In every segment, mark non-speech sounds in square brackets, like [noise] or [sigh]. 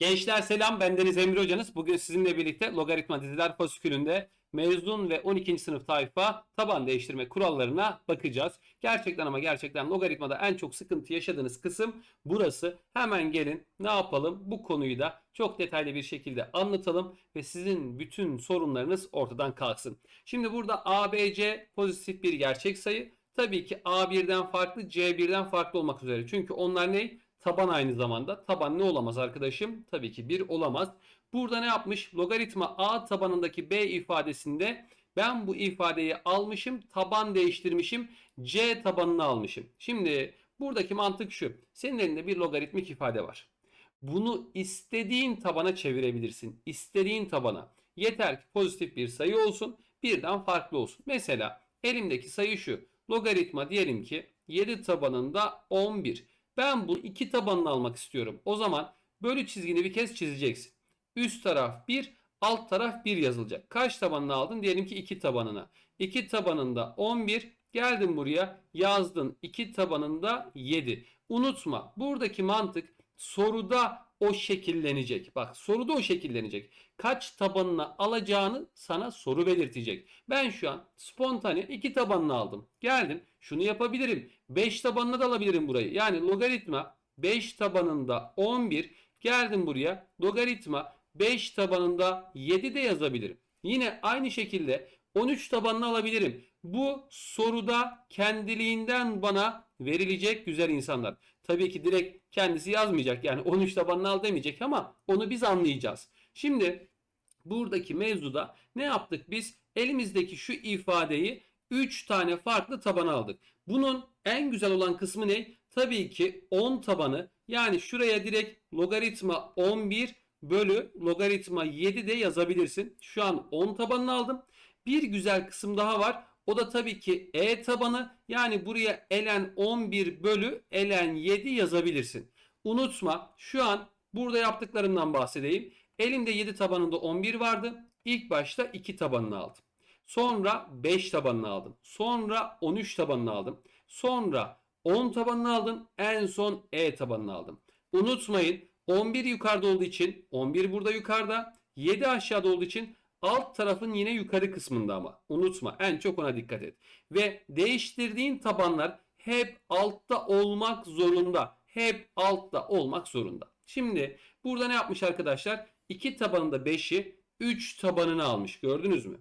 Gençler selam ben Deniz Emre Hocanız. Bugün sizinle birlikte logaritma diziler fasikülünde mezun ve 12. sınıf tayfa taban değiştirme kurallarına bakacağız. Gerçekten ama gerçekten logaritmada en çok sıkıntı yaşadığınız kısım burası. Hemen gelin ne yapalım bu konuyu da çok detaylı bir şekilde anlatalım ve sizin bütün sorunlarınız ortadan kalksın. Şimdi burada ABC pozitif bir gerçek sayı. Tabii ki A1'den farklı C1'den farklı olmak üzere. Çünkü onlar ne? Taban aynı zamanda. Taban ne olamaz arkadaşım? Tabii ki 1 olamaz. Burada ne yapmış? Logaritma a tabanındaki b ifadesinde ben bu ifadeyi almışım, taban değiştirmişim, c tabanını almışım. Şimdi buradaki mantık şu. Senin elinde bir logaritmik ifade var. Bunu istediğin tabana çevirebilirsin. İstediğin tabana. Yeter ki pozitif bir sayı olsun, birden farklı olsun. Mesela elimdeki sayı şu. Logaritma diyelim ki 7 tabanında 11. Ben bu iki tabanını almak istiyorum. O zaman bölü çizgini bir kez çizeceksin. Üst taraf 1, alt taraf 1 yazılacak. Kaç tabanını aldın? Diyelim ki 2 tabanına. 2 tabanında 11. Geldin buraya yazdın. 2 tabanında 7. Unutma buradaki mantık soruda o şekillenecek. Bak soruda o şekillenecek. Kaç tabanına alacağını sana soru belirtecek. Ben şu an spontane 2 tabanını aldım. Geldim. Şunu yapabilirim. 5 tabanına da alabilirim burayı. Yani logaritma 5 tabanında 11 geldim buraya. Logaritma 5 tabanında 7 de yazabilirim. Yine aynı şekilde 13 tabanını alabilirim. Bu soruda kendiliğinden bana verilecek güzel insanlar. Tabii ki direkt kendisi yazmayacak. Yani 13 tabanını al demeyecek ama onu biz anlayacağız. Şimdi buradaki mevzuda ne yaptık biz? Elimizdeki şu ifadeyi 3 tane farklı tabana aldık. Bunun en güzel olan kısmı ne? Tabii ki 10 tabanı yani şuraya direkt logaritma 11 bölü logaritma 7 de yazabilirsin. Şu an 10 tabanını aldım. Bir güzel kısım daha var. O da tabii ki e tabanı yani buraya elen 11 bölü elen 7 yazabilirsin. Unutma şu an burada yaptıklarımdan bahsedeyim. Elimde 7 tabanında 11 vardı. İlk başta 2 tabanını aldım. Sonra 5 tabanını aldım. Sonra 13 tabanını aldım. Sonra 10 tabanını aldım. En son E tabanını aldım. Unutmayın 11 yukarıda olduğu için 11 burada yukarıda. 7 aşağıda olduğu için alt tarafın yine yukarı kısmında ama. Unutma en çok ona dikkat et. Ve değiştirdiğin tabanlar hep altta olmak zorunda. Hep altta olmak zorunda. Şimdi burada ne yapmış arkadaşlar? 2 tabanında 5'i 3 tabanını almış. Gördünüz mü?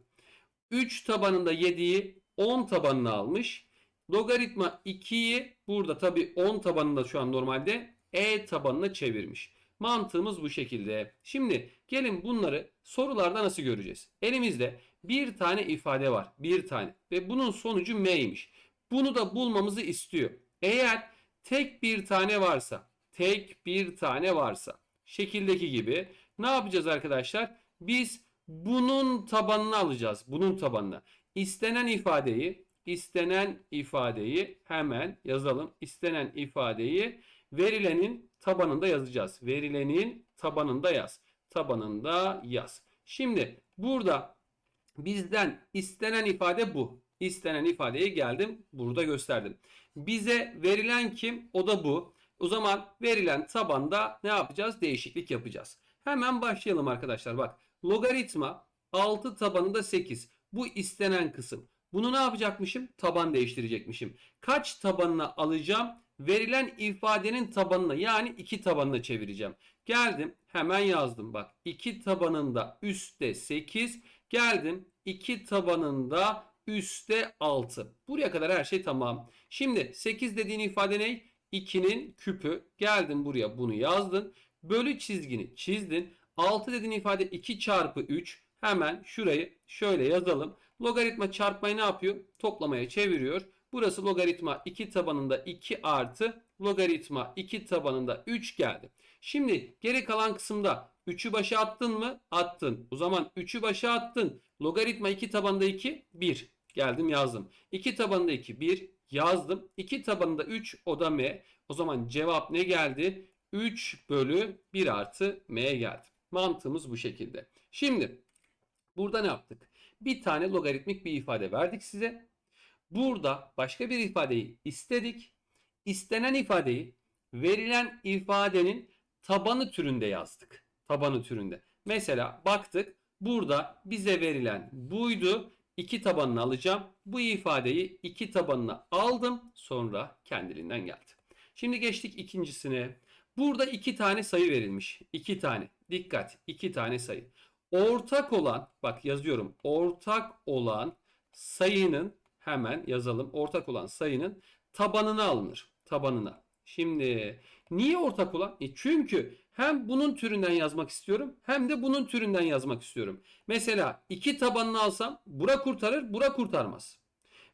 3 tabanında 7'yi 10 tabanını almış. Logaritma 2'yi burada tabi 10 tabanında şu an normalde e tabanına çevirmiş. Mantığımız bu şekilde. Şimdi gelin bunları sorularda nasıl göreceğiz? Elimizde bir tane ifade var. Bir tane. Ve bunun sonucu m'ymiş. Bunu da bulmamızı istiyor. Eğer tek bir tane varsa, tek bir tane varsa, şekildeki gibi ne yapacağız arkadaşlar? Biz bunun tabanını alacağız. Bunun tabanına. İstenen ifadeyi, istenen ifadeyi hemen yazalım. İstenen ifadeyi verilenin tabanında yazacağız. Verilenin tabanında yaz. Tabanında yaz. Şimdi burada bizden istenen ifade bu. İstenen ifadeyi geldim burada gösterdim. Bize verilen kim? O da bu. O zaman verilen tabanda ne yapacağız? Değişiklik yapacağız. Hemen başlayalım arkadaşlar. Bak logaritma 6 tabanında 8. Bu istenen kısım. Bunu ne yapacakmışım? Taban değiştirecekmişim. Kaç tabanına alacağım? Verilen ifadenin tabanına yani 2 tabanına çevireceğim. Geldim hemen yazdım bak. 2 tabanında üstte 8. Geldim 2 tabanında üstte 6. Buraya kadar her şey tamam. Şimdi 8 dediğin ifade ne? 2'nin küpü. Geldin buraya bunu yazdın. Bölü çizgini çizdin. 6 dediğin ifade 2 çarpı 3. Hemen şurayı şöyle yazalım. Logaritma çarpmayı ne yapıyor? Toplamaya çeviriyor. Burası logaritma 2 tabanında 2 artı logaritma 2 tabanında 3 geldi. Şimdi geri kalan kısımda 3'ü başa attın mı? Attın. O zaman 3'ü başa attın. Logaritma 2 tabanında 2 1. Geldim yazdım. 2 tabanında 2 1 yazdım. 2 tabanında 3 o da m. O zaman cevap ne geldi? 3 bölü 1 artı m'ye geldi. Mantığımız bu şekilde. Şimdi burada ne yaptık? Bir tane logaritmik bir ifade verdik size. Burada başka bir ifadeyi istedik. İstenen ifadeyi verilen ifadenin tabanı türünde yazdık. tabanı türünde. Mesela baktık burada bize verilen buydu. 2 tabanını alacağım. Bu ifadeyi 2 tabanına aldım. Sonra kendiliğinden geldi. Şimdi geçtik ikincisine. Burada iki tane sayı verilmiş. İki tane. Dikkat. iki tane sayı. Ortak olan bak yazıyorum. Ortak olan sayının hemen yazalım. Ortak olan sayının tabanına alınır. Tabanına. Şimdi niye ortak olan? E çünkü hem bunun türünden yazmak istiyorum hem de bunun türünden yazmak istiyorum. Mesela 2 tabanını alsam bura kurtarır, bura kurtarmaz.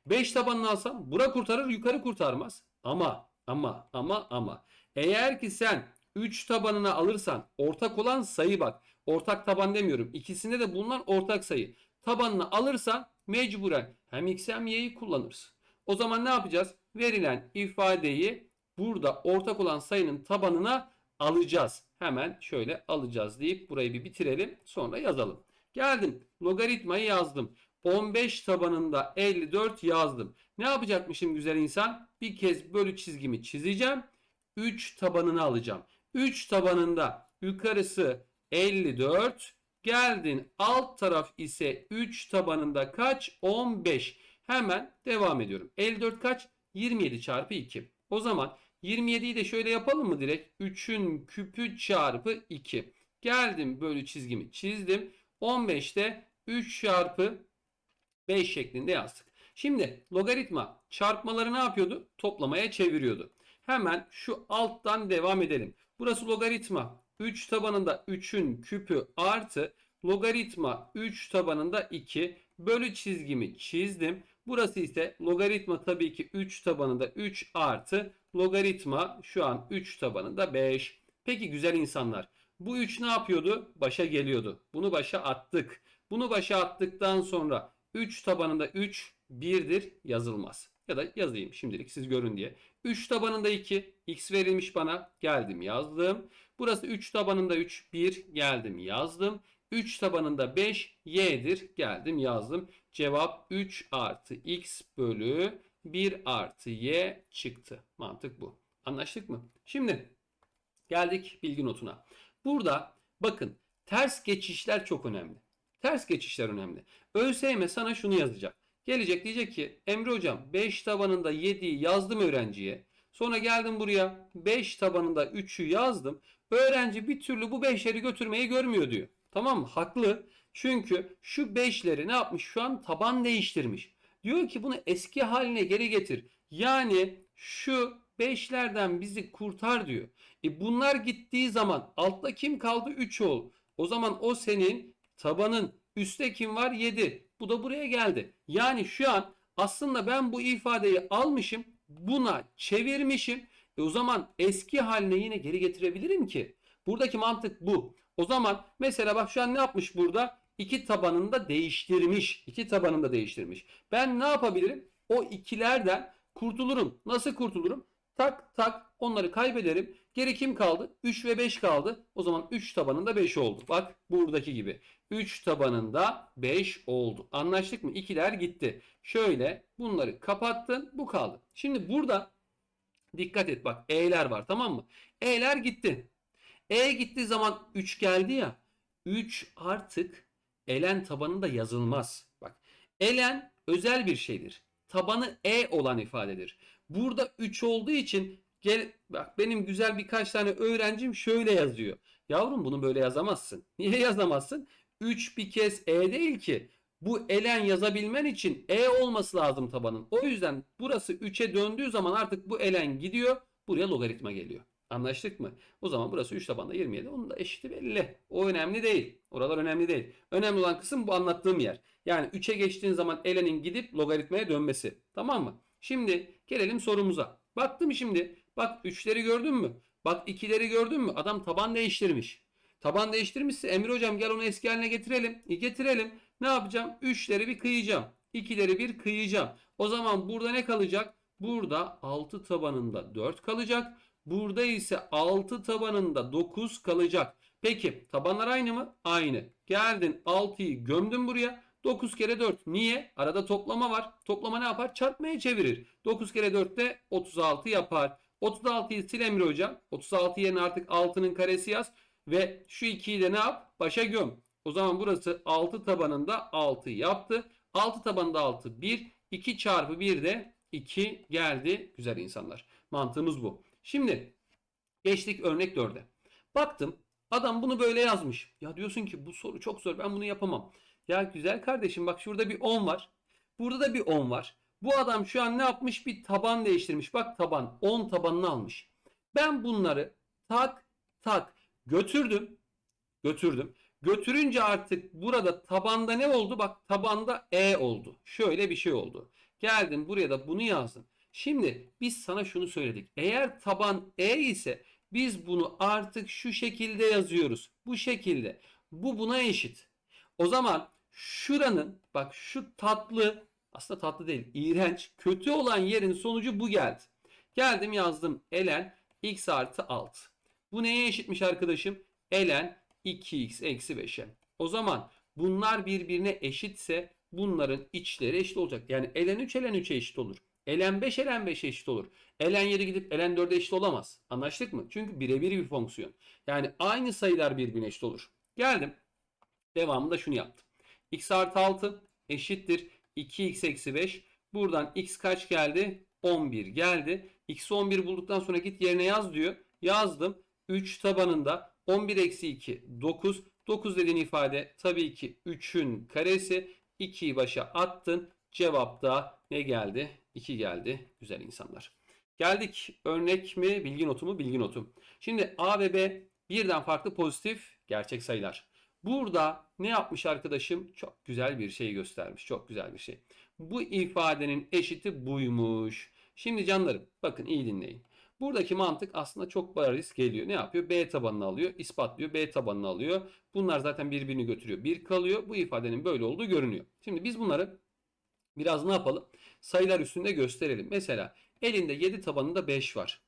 5 tabanını alsam bura kurtarır, yukarı kurtarmaz. Ama ama ama ama eğer ki sen 3 tabanına alırsan ortak olan sayı bak. Ortak taban demiyorum. İkisinde de bulunan ortak sayı. Tabanını alırsan mecburen hem x hem y'yi kullanırız. O zaman ne yapacağız? Verilen ifadeyi burada ortak olan sayının tabanına alacağız. Hemen şöyle alacağız deyip burayı bir bitirelim. Sonra yazalım. Geldim. Logaritmayı yazdım. 15 tabanında 54 yazdım. Ne yapacakmışım güzel insan? Bir kez bölü çizgimi çizeceğim. 3 tabanını alacağım. 3 tabanında yukarısı 54. Geldin alt taraf ise 3 tabanında kaç? 15. Hemen devam ediyorum. 54 kaç? 27 çarpı 2. O zaman 27'yi de şöyle yapalım mı direkt? 3'ün küpü çarpı 2. Geldim bölü çizgimi çizdim. 15'te 3 çarpı 5 şeklinde yazdık. Şimdi logaritma çarpmaları ne yapıyordu? Toplamaya çeviriyordu. Hemen şu alttan devam edelim. Burası logaritma 3 tabanında 3'ün küpü artı logaritma 3 tabanında 2 bölü çizgimi çizdim. Burası ise logaritma tabii ki 3 tabanında 3 artı logaritma şu an 3 tabanında 5. Peki güzel insanlar bu 3 ne yapıyordu? Başa geliyordu. Bunu başa attık. Bunu başa attıktan sonra 3 tabanında 3 1'dir yazılmaz. Ya da yazayım şimdilik siz görün diye. 3 tabanında 2 x verilmiş bana geldim yazdım. Burası 3 tabanında 3 1 geldim yazdım. 3 tabanında 5 y'dir geldim yazdım. Cevap 3 artı x bölü 1 artı y çıktı. Mantık bu. Anlaştık mı? Şimdi geldik bilgi notuna. Burada bakın ters geçişler çok önemli. Ters geçişler önemli. ÖSYM sana şunu yazacak. Gelecek diyecek ki Emre hocam 5 tabanında 7'yi yazdım öğrenciye. Sonra geldim buraya 5 tabanında 3'ü yazdım. Öğrenci bir türlü bu 5'leri götürmeyi görmüyor diyor. Tamam mı? Haklı. Çünkü şu 5'leri ne yapmış? Şu an taban değiştirmiş. Diyor ki bunu eski haline geri getir. Yani şu 5'lerden bizi kurtar diyor. E bunlar gittiği zaman altta kim kaldı? 3 ol. O zaman o senin tabanın üstte kim var? 7. Bu da buraya geldi. Yani şu an aslında ben bu ifadeyi almışım. Buna çevirmişim. E o zaman eski haline yine geri getirebilirim ki. Buradaki mantık bu. O zaman mesela bak şu an ne yapmış burada? İki tabanında değiştirmiş. İki tabanında değiştirmiş. Ben ne yapabilirim? O ikilerden kurtulurum. Nasıl kurtulurum? Tak tak onları kaybederim. Geri kim kaldı? 3 ve 5 kaldı. O zaman 3 tabanında 5 oldu. Bak buradaki gibi. 3 tabanında 5 oldu. Anlaştık mı? İkiler gitti. Şöyle bunları kapattın. Bu kaldı. Şimdi burada dikkat et bak. E'ler var tamam mı? E'ler gitti. E gittiği zaman 3 geldi ya. 3 artık elen tabanında yazılmaz. Bak elen özel bir şeydir. Tabanı E olan ifadedir. Burada 3 olduğu için gel bak benim güzel birkaç tane öğrencim şöyle yazıyor. Yavrum bunu böyle yazamazsın. [laughs] Niye yazamazsın? 3 bir kez E değil ki. Bu elen yazabilmen için E olması lazım tabanın. O yüzden burası 3'e döndüğü zaman artık bu elen gidiyor. Buraya logaritma geliyor. Anlaştık mı? O zaman burası 3 tabanda 27. Onun da eşiti belli. O önemli değil. Oralar önemli değil. Önemli olan kısım bu anlattığım yer. Yani 3'e geçtiğin zaman elenin gidip logaritmaya dönmesi. Tamam mı? Şimdi gelelim sorumuza. Baktım şimdi. Bak 3'leri gördün mü? Bak 2'leri gördün mü? Adam taban değiştirmiş. Taban değiştirmişse Emre hocam gel onu eski haline getirelim. E getirelim. Ne yapacağım? 3'leri bir kıyacağım. 2'leri bir kıyacağım. O zaman burada ne kalacak? Burada 6 tabanında 4 kalacak. Burada ise 6 tabanında 9 kalacak. Peki tabanlar aynı mı? Aynı. Geldin 6'yı gömdün buraya. 9 kere 4. Niye? Arada toplama var. Toplama ne yapar? Çarpmaya çevirir. 9 kere 4 de 36 yapar. 36'yı sil Emre hocam. 36 yerine artık 6'nın karesi yaz. Ve şu 2'yi de ne yap? Başa göm. O zaman burası 6 tabanında 6 yaptı. 6 tabanında 6 1. 2 çarpı 1 de 2 geldi. Güzel insanlar. Mantığımız bu. Şimdi geçtik örnek 4'e. Baktım adam bunu böyle yazmış. Ya diyorsun ki bu soru çok zor ben bunu yapamam. Ya güzel kardeşim bak şurada bir 10 var. Burada da bir 10 var. Bu adam şu an ne yapmış? Bir taban değiştirmiş. Bak taban 10 tabanını almış. Ben bunları tak tak götürdüm. Götürdüm. Götürünce artık burada tabanda ne oldu? Bak tabanda E oldu. Şöyle bir şey oldu. Geldim buraya da bunu yazdım. Şimdi biz sana şunu söyledik. Eğer taban E ise biz bunu artık şu şekilde yazıyoruz. Bu şekilde. Bu buna eşit. O zaman şuranın bak şu tatlı aslında tatlı değil iğrenç kötü olan yerin sonucu bu geldi. Geldim yazdım elen x artı 6. Bu neye eşitmiş arkadaşım? Elen 2x eksi 5'e. O zaman bunlar birbirine eşitse bunların içleri eşit olacak. Yani elen 3 elen 3'e eşit olur. Elen 5 elen 5'e eşit olur. Elen 7 gidip elen 4'e eşit olamaz. Anlaştık mı? Çünkü birebir bir fonksiyon. Yani aynı sayılar birbirine eşit olur. Geldim. Devamında şunu yaptım. x artı 6 eşittir 2x eksi 5. Buradan x kaç geldi? 11 geldi. X'i 11 bulduktan sonra git yerine yaz diyor. Yazdım. 3 tabanında 11 eksi 2 9. 9 dediğin ifade tabii ki 3'ün karesi. 2'yi başa attın. Cevapta ne geldi? 2 geldi. Güzel insanlar. Geldik örnek mi bilgi notu mu bilgi notu. Şimdi A ve B birden farklı pozitif gerçek sayılar. Burada ne yapmış arkadaşım? Çok güzel bir şey göstermiş. Çok güzel bir şey. Bu ifadenin eşiti buymuş. Şimdi canlarım bakın iyi dinleyin. Buradaki mantık aslında çok bariz geliyor. Ne yapıyor? B tabanını alıyor, ispatlıyor, B tabanını alıyor. Bunlar zaten birbirini götürüyor. Bir kalıyor. Bu ifadenin böyle olduğu görünüyor. Şimdi biz bunları biraz ne yapalım? Sayılar üstünde gösterelim. Mesela elinde 7 tabanında 5 var.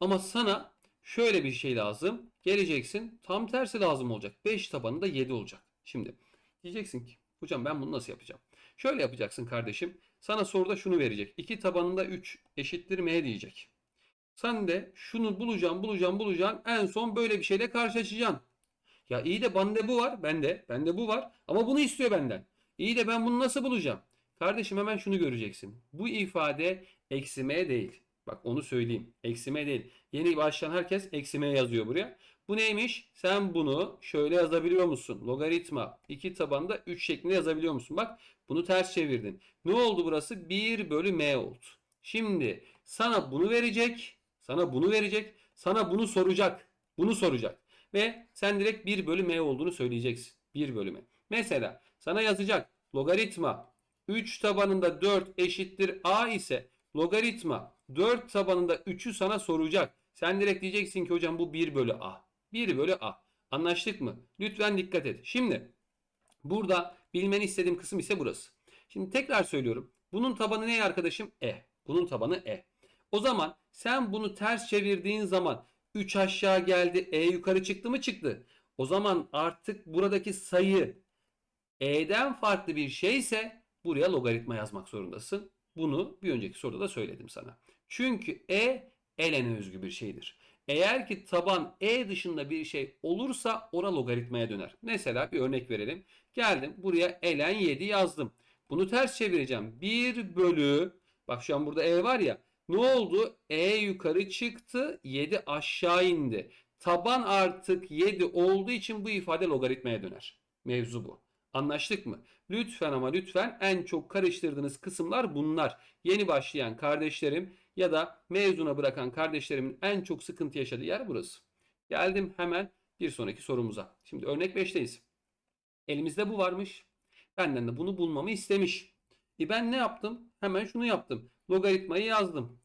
Ama sana şöyle bir şey lazım. Geleceksin tam tersi lazım olacak. 5 tabanında 7 olacak. Şimdi diyeceksin ki hocam ben bunu nasıl yapacağım? Şöyle yapacaksın kardeşim. Sana soruda şunu verecek. 2 tabanında 3 eşittir m diyecek. Sen de şunu bulacağım, bulacağım, bulacağım. En son böyle bir şeyle karşılaşacaksın. Ya iyi de bende bu var. Bende. Bende bu var. Ama bunu istiyor benden. İyi de ben bunu nasıl bulacağım? Kardeşim hemen şunu göreceksin. Bu ifade eksi m değil. Bak onu söyleyeyim. Eksi m değil. Yeni başlayan herkes eksi m yazıyor buraya. Bu neymiş? Sen bunu şöyle yazabiliyor musun? Logaritma 2 tabanda 3 şeklinde yazabiliyor musun? Bak bunu ters çevirdin. Ne oldu burası? 1 bölü m oldu. Şimdi sana bunu verecek. Sana bunu verecek. Sana bunu soracak. Bunu soracak. Ve sen direkt 1 bölü m olduğunu söyleyeceksin. 1 bölü m. Mesela sana yazacak. Logaritma 3 tabanında 4 eşittir a ise logaritma 4 tabanında 3'ü sana soracak. Sen direkt diyeceksin ki hocam bu 1 bölü a. 1 bölü a. Anlaştık mı? Lütfen dikkat et. Şimdi burada bilmeni istediğim kısım ise burası. Şimdi tekrar söylüyorum. Bunun tabanı ne arkadaşım? E. Bunun tabanı E. O zaman sen bunu ters çevirdiğin zaman 3 aşağı geldi. E yukarı çıktı mı? Çıktı. O zaman artık buradaki sayı E'den farklı bir şeyse buraya logaritma yazmak zorundasın. Bunu bir önceki soruda da söyledim sana. Çünkü E elene özgü bir şeydir. Eğer ki taban E dışında bir şey olursa ora logaritmaya döner. Mesela bir örnek verelim. Geldim buraya elen 7 yazdım. Bunu ters çevireceğim. 1 bölü bak şu an burada E var ya. Ne oldu? E yukarı çıktı. 7 aşağı indi. Taban artık 7 olduğu için bu ifade logaritmaya döner. Mevzu bu. Anlaştık mı? Lütfen ama lütfen en çok karıştırdığınız kısımlar bunlar. Yeni başlayan kardeşlerim ya da mezuna bırakan kardeşlerimin en çok sıkıntı yaşadığı yer burası. Geldim hemen bir sonraki sorumuza. Şimdi örnek 5'teyiz. Elimizde bu varmış. Benden de bunu bulmamı istemiş. E ben ne yaptım? Hemen şunu yaptım. Logaritmayı yazdım.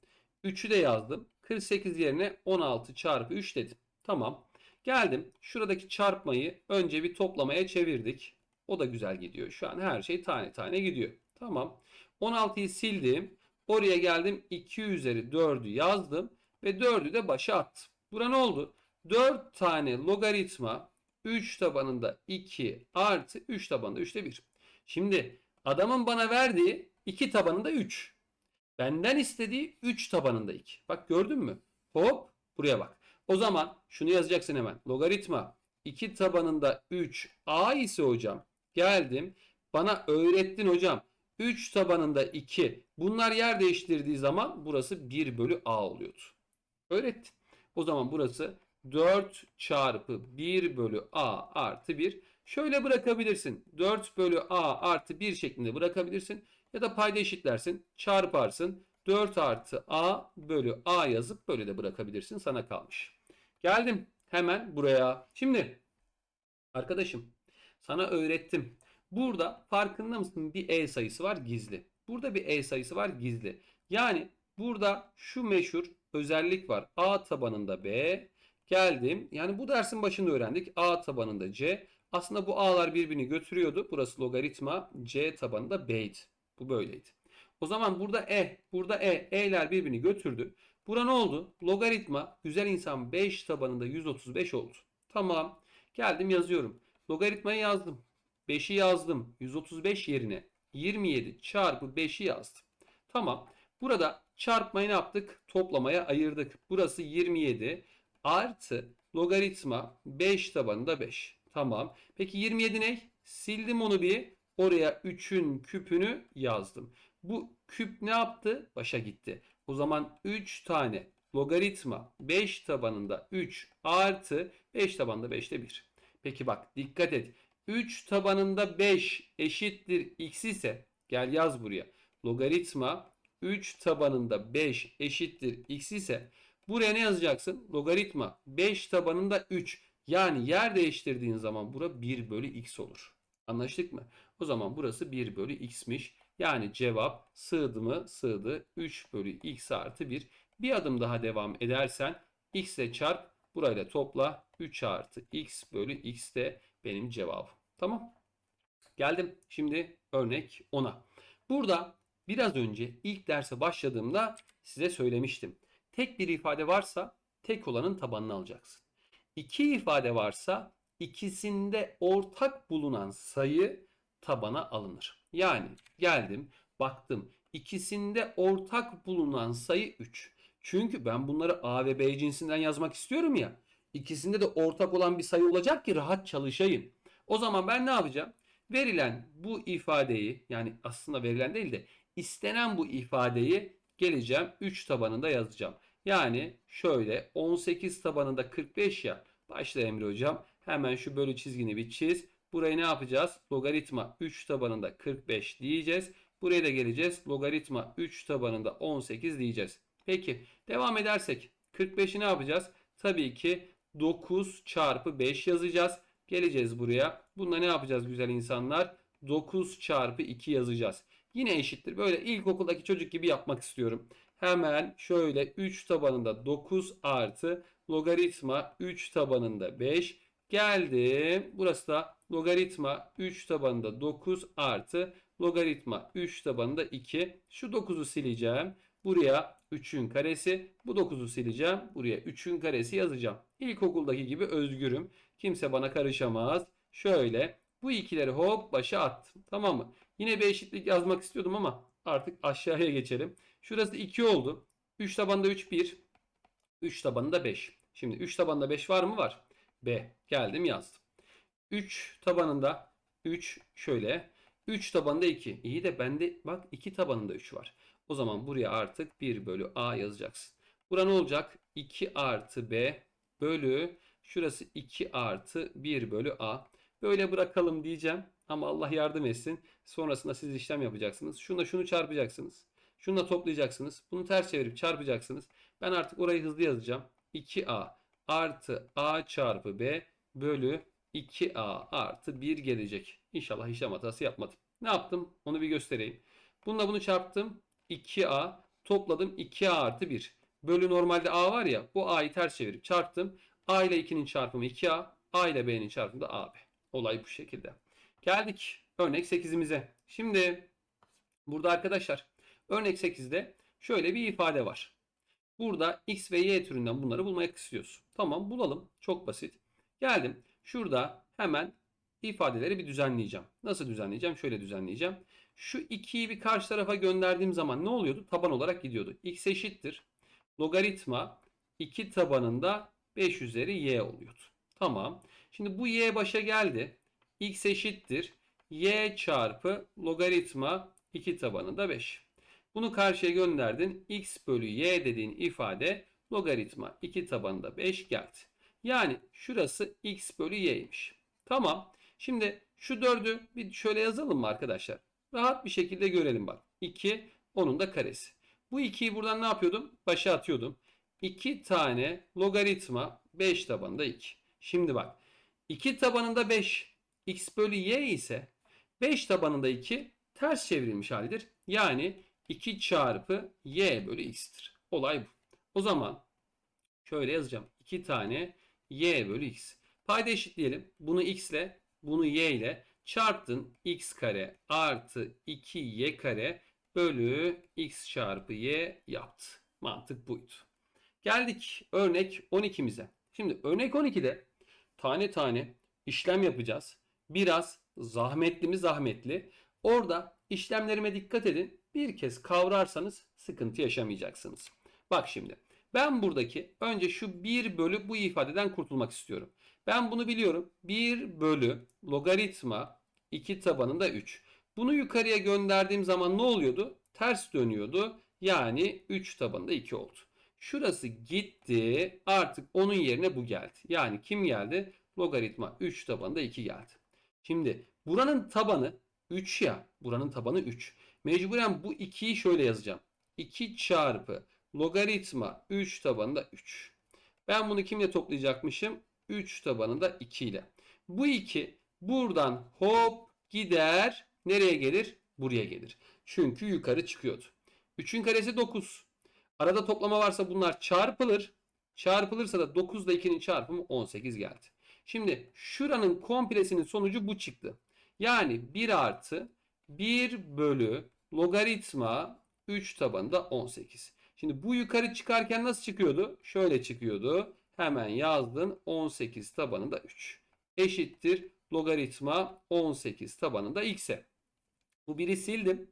3'ü de yazdım. 48 yerine 16 çarpı 3 dedim. Tamam. Geldim. Şuradaki çarpmayı önce bir toplamaya çevirdik. O da güzel gidiyor. Şu an her şey tane tane gidiyor. Tamam. 16'yı sildim. Oraya geldim. 2 üzeri 4'ü yazdım. Ve 4'ü de başa attım. Bura ne oldu? 4 tane logaritma 3 tabanında 2 artı 3 tabanında 3'te 1. Şimdi adamın bana verdiği 2 tabanında 3. Benden istediği 3 tabanında 2. Bak gördün mü? Hop buraya bak. O zaman şunu yazacaksın hemen. Logaritma 2 tabanında 3 a ise hocam geldim bana öğrettin hocam 3 tabanında 2 bunlar yer değiştirdiği zaman burası 1 bölü a oluyordu. Öğrettin. O zaman burası 4 çarpı 1 bölü a artı 1. Şöyle bırakabilirsin. 4 bölü a artı 1 şeklinde bırakabilirsin. Ya da payda eşitlersin. Çarparsın. 4 artı a bölü a yazıp böyle de bırakabilirsin. Sana kalmış. Geldim hemen buraya. Şimdi arkadaşım sana öğrettim. Burada farkında mısın? Bir e sayısı var gizli. Burada bir e sayısı var gizli. Yani burada şu meşhur özellik var. A tabanında B. Geldim. Yani bu dersin başında öğrendik. A tabanında C. Aslında bu A'lar birbirini götürüyordu. Burası logaritma. C tabanında B'ydi. Bu böyleydi. O zaman burada E. Burada E. E'ler birbirini götürdü. Bura ne oldu? Logaritma güzel insan 5 tabanında 135 oldu. Tamam. Geldim yazıyorum. Logaritmayı yazdım. 5'i yazdım. 135 yerine 27 çarpı 5'i yazdım. Tamam. Burada çarpmayı ne yaptık? Toplamaya ayırdık. Burası 27 artı logaritma 5 tabanında 5. Tamam. Peki 27 ne? Sildim onu bir. Oraya 3'ün küpünü yazdım. Bu küp ne yaptı? Başa gitti. O zaman 3 tane logaritma 5 tabanında 3 artı 5 tabanında 5'te 1. Peki bak dikkat et. 3 tabanında 5 eşittir x ise gel yaz buraya. Logaritma 3 tabanında 5 eşittir x ise buraya ne yazacaksın? Logaritma 5 tabanında 3 yani yer değiştirdiğin zaman bura 1 bölü x olur. Anlaştık mı? O zaman burası 1 bölü x'miş. Yani cevap sığdı mı? Sığdı. 3 bölü x artı 1. Bir adım daha devam edersen x ile çarp burayla topla. 3 artı x bölü x de benim cevabım. Tamam. Geldim şimdi örnek 10'a. Burada biraz önce ilk derse başladığımda size söylemiştim. Tek bir ifade varsa tek olanın tabanını alacaksın. İki ifade varsa ikisinde ortak bulunan sayı tabana alınır. Yani geldim baktım ikisinde ortak bulunan sayı 3. Çünkü ben bunları A ve B cinsinden yazmak istiyorum ya. İkisinde de ortak olan bir sayı olacak ki rahat çalışayım. O zaman ben ne yapacağım? Verilen bu ifadeyi yani aslında verilen değil de istenen bu ifadeyi geleceğim 3 tabanında yazacağım. Yani şöyle 18 tabanında 45 ya. Başla Emre hocam. Hemen şu bölü çizgini bir çiz. Burayı ne yapacağız? Logaritma 3 tabanında 45 diyeceğiz. Buraya da geleceğiz. Logaritma 3 tabanında 18 diyeceğiz. Peki devam edersek 45'i ne yapacağız? Tabii ki 9 çarpı 5 yazacağız. Geleceğiz buraya. Bunda ne yapacağız güzel insanlar? 9 çarpı 2 yazacağız. Yine eşittir. Böyle ilkokuldaki çocuk gibi yapmak istiyorum. Hemen şöyle 3 tabanında 9 artı logaritma 3 tabanında 5. Geldim. Burası da logaritma 3 tabanında 9 artı logaritma 3 tabanında 2. Şu 9'u sileceğim. Buraya 3'ün karesi. Bu 9'u sileceğim. Buraya 3'ün karesi yazacağım. İlkokuldaki gibi özgürüm. Kimse bana karışamaz. Şöyle bu ikileri hop başa attım. Tamam mı? Yine bir eşitlik yazmak istiyordum ama artık aşağıya geçelim. Şurası 2 oldu. 3 tabanda 3 1. 3 tabanında 5. Şimdi 3 tabanında 5 var mı? Var. B. Geldim yazdım. 3 tabanında 3 şöyle. 3 tabanında 2. İyi de bende bak 2 tabanında 3 var. O zaman buraya artık 1 bölü A yazacaksın. Bura ne olacak? 2 artı B bölü şurası 2 artı 1 bölü A. Böyle bırakalım diyeceğim ama Allah yardım etsin. Sonrasında siz işlem yapacaksınız. Şuna şunu çarpacaksınız. Şununla toplayacaksınız. Bunu ters çevirip çarpacaksınız. Ben artık orayı hızlı yazacağım. 2A artı A çarpı B bölü 2A artı 1 gelecek. İnşallah işlem hatası yapmadım. Ne yaptım? Onu bir göstereyim. Bununla bunu çarptım. 2A topladım 2A artı 1. Bölü normalde A var ya bu A'yı ters çevirip çarptım. A ile 2'nin çarpımı 2A. A ile B'nin çarpımı da AB. Olay bu şekilde. Geldik örnek 8'imize. Şimdi burada arkadaşlar örnek 8'de şöyle bir ifade var. Burada x ve y türünden bunları bulmaya istiyorsun. Tamam bulalım. Çok basit. Geldim. Şurada hemen ifadeleri bir düzenleyeceğim. Nasıl düzenleyeceğim? Şöyle düzenleyeceğim. Şu 2'yi bir karşı tarafa gönderdiğim zaman ne oluyordu? Taban olarak gidiyordu. x eşittir. Logaritma 2 tabanında 5 üzeri y oluyordu. Tamam. Şimdi bu y başa geldi. x eşittir. y çarpı logaritma 2 tabanında 5. Bunu karşıya gönderdin. x bölü y dediğin ifade logaritma 2 tabanında 5 geldi. Yani şurası x bölü y'ymiş. Tamam. Şimdi şu 4'ü bir şöyle yazalım mı arkadaşlar? Rahat bir şekilde görelim bak. 2 onun da karesi. Bu 2'yi buradan ne yapıyordum? Başa atıyordum. 2 tane logaritma 5 tabanında 2. Şimdi bak 2 tabanında 5 x bölü y ise 5 tabanında 2 ters çevrilmiş haldir. Yani 2 çarpı y bölü x'tir. Olay bu. O zaman şöyle yazacağım. 2 tane y bölü x. Payda eşitleyelim. Bunu x ile bunu y ile çarptın. x kare artı 2y kare bölü x çarpı y yaptı. Mantık buydu. Geldik örnek 12'mize. Şimdi örnek 12'de tane tane işlem yapacağız. Biraz zahmetli mi zahmetli. Orada işlemlerime dikkat edin. Bir kez kavrarsanız sıkıntı yaşamayacaksınız. Bak şimdi. Ben buradaki önce şu 1 bölü bu ifadeden kurtulmak istiyorum. Ben bunu biliyorum. 1 bölü logaritma 2 tabanında 3. Bunu yukarıya gönderdiğim zaman ne oluyordu? Ters dönüyordu. Yani 3 tabanında 2 oldu. Şurası gitti. Artık onun yerine bu geldi. Yani kim geldi? Logaritma 3 tabanında 2 geldi. Şimdi buranın tabanı 3 ya. Buranın tabanı 3. Mecburen bu 2'yi şöyle yazacağım. 2 çarpı logaritma 3 tabanında 3. Ben bunu kimle toplayacakmışım? 3 tabanında 2 ile. Bu 2 buradan hop gider. Nereye gelir? Buraya gelir. Çünkü yukarı çıkıyordu. 3'ün karesi 9. Arada toplama varsa bunlar çarpılır. Çarpılırsa da 9 ile 2'nin çarpımı 18 geldi. Şimdi şuranın komplesinin sonucu bu çıktı. Yani 1 artı 1 bölü logaritma 3 tabanında 18. Şimdi bu yukarı çıkarken nasıl çıkıyordu? Şöyle çıkıyordu. Hemen yazdın 18 tabanında 3. Eşittir logaritma 18 tabanında x'e. Bu biri sildim.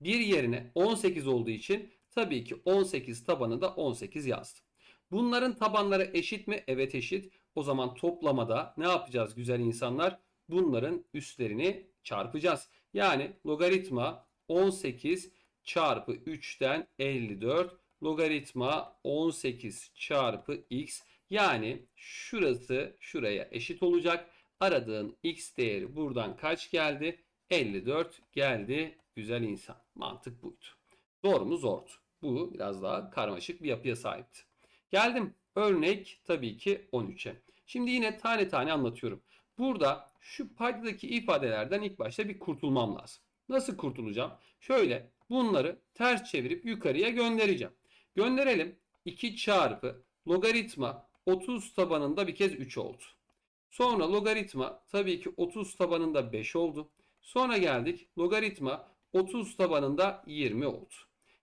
Bir yerine 18 olduğu için tabii ki 18 tabanında 18 yazdım. Bunların tabanları eşit mi? Evet eşit. O zaman toplamada ne yapacağız güzel insanlar? Bunların üstlerini çarpacağız. Yani logaritma 18 çarpı 3'ten 54 logaritma 18 çarpı x yani şurası şuraya eşit olacak. Aradığın x değeri buradan kaç geldi? 54 geldi güzel insan. Mantık buydu. Doğru mu zordu. Bu biraz daha karmaşık bir yapıya sahipti. Geldim örnek tabii ki 13'e. Şimdi yine tane tane anlatıyorum. Burada şu paydadaki ifadelerden ilk başta bir kurtulmam lazım. Nasıl kurtulacağım? Şöyle bunları ters çevirip yukarıya göndereceğim. Gönderelim. 2 çarpı logaritma 30 tabanında bir kez 3 oldu. Sonra logaritma tabii ki 30 tabanında 5 oldu. Sonra geldik logaritma 30 tabanında 20 oldu.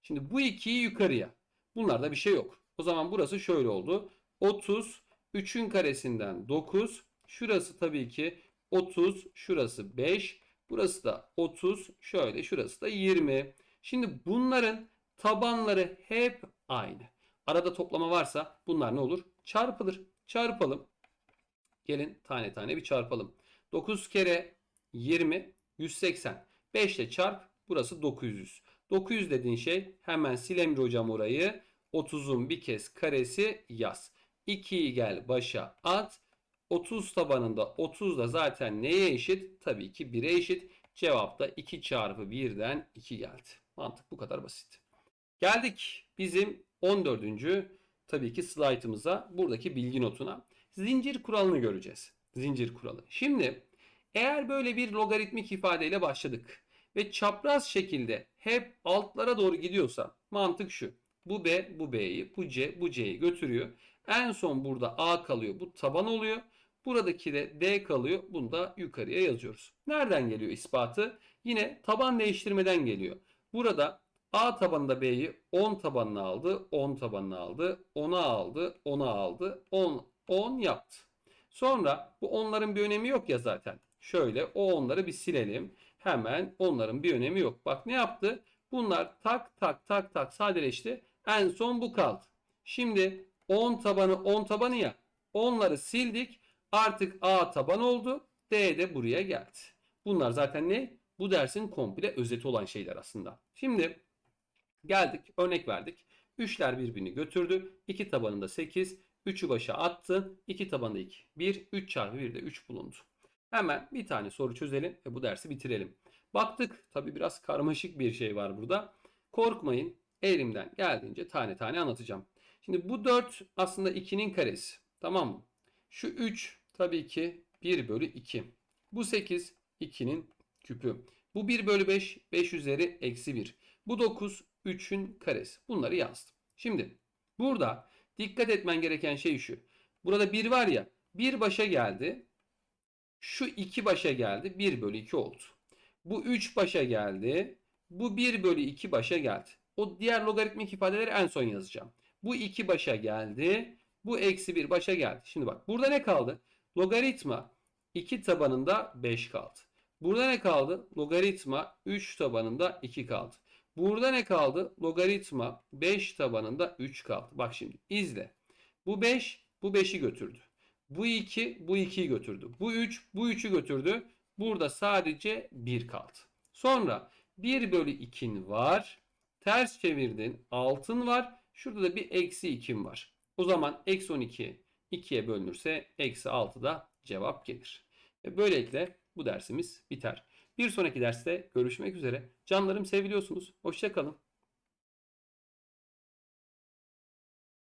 Şimdi bu 2'yi yukarıya. Bunlarda bir şey yok. O zaman burası şöyle oldu. 30 3'ün karesinden 9. Şurası tabii ki 30. Şurası 5. Burası da 30. Şöyle şurası da 20. Şimdi bunların tabanları hep aynı. Arada toplama varsa bunlar ne olur? Çarpılır. Çarpalım. Gelin tane tane bir çarpalım. 9 kere 20 180. 5 ile çarp. Burası 900. 900 dediğin şey hemen sil hocam orayı. 30'un bir kez karesi yaz. 2'yi gel başa at. 30 tabanında 30 da zaten neye eşit? Tabii ki 1'e eşit. Cevap da 2 çarpı 1'den 2 geldi. Mantık bu kadar basit. Geldik bizim 14. tabii ki slaytımıza. Buradaki bilgi notuna. Zincir kuralını göreceğiz. Zincir kuralı. Şimdi eğer böyle bir logaritmik ifadeyle başladık ve çapraz şekilde hep altlara doğru gidiyorsa mantık şu. Bu B bu B'yi, bu C bu C'yi götürüyor. En son burada A kalıyor. Bu taban oluyor. Buradaki de D kalıyor. Bunu da yukarıya yazıyoruz. Nereden geliyor ispatı? Yine taban değiştirmeden geliyor. Burada A tabanında B'yi 10 tabanına aldı, 10 tabanına aldı, 10'a aldı, 10'a aldı, 10, 10 yaptı. Sonra bu onların bir önemi yok ya zaten. Şöyle o onları bir silelim. Hemen onların bir önemi yok. Bak ne yaptı? Bunlar tak tak tak tak sadeleşti. En son bu kaldı. Şimdi 10 tabanı 10 tabanı ya. Onları sildik. Artık A taban oldu. D de buraya geldi. Bunlar zaten ne? Bu dersin komple özeti olan şeyler aslında. Şimdi geldik örnek verdik. 3'ler birbirini götürdü. 2 tabanında 8. 3'ü başa attı. 2 tabanında 2. 1. 3 çarpı 1 de 3 bulundu. Hemen bir tane soru çözelim ve bu dersi bitirelim. Baktık tabi biraz karmaşık bir şey var burada. Korkmayın elimden geldiğince tane tane anlatacağım. Şimdi bu 4 aslında 2'nin karesi. Tamam mı? Şu 3 tabii ki 1 bölü 2. Bu 8 2'nin küpü. Bu 1 bölü 5 5 üzeri eksi 1. Bu 9 3'ün karesi. Bunları yazdım. Şimdi burada dikkat etmen gereken şey şu. Burada 1 var ya 1 başa geldi. Şu 2 başa geldi. 1 bölü 2 oldu. Bu 3 başa geldi. Bu 1 bölü 2 başa geldi. O diğer logaritmik ifadeleri en son yazacağım. Bu 2 başa geldi. Bu eksi 1 başa geldi. Şimdi bak burada ne kaldı? Logaritma 2 tabanında 5 kaldı. Burada ne kaldı? Logaritma 3 tabanında 2 kaldı. Burada ne kaldı? Logaritma 5 tabanında 3 kaldı. Bak şimdi izle. Bu 5 bu 5'i götürdü. Bu 2 bu 2'yi götürdü. Bu 3 bu 3'ü götürdü. Burada sadece 1 kaldı. Sonra 1 bölü 2'in var. Ters çevirdin. Altın var. Şurada da bir eksi 2'm var. O zaman eksi 12 2'ye bölünürse eksi 6 da cevap gelir. Böylelikle bu dersimiz biter. Bir sonraki derste görüşmek üzere. Canlarım seviliyorsunuz. Hoşçakalın.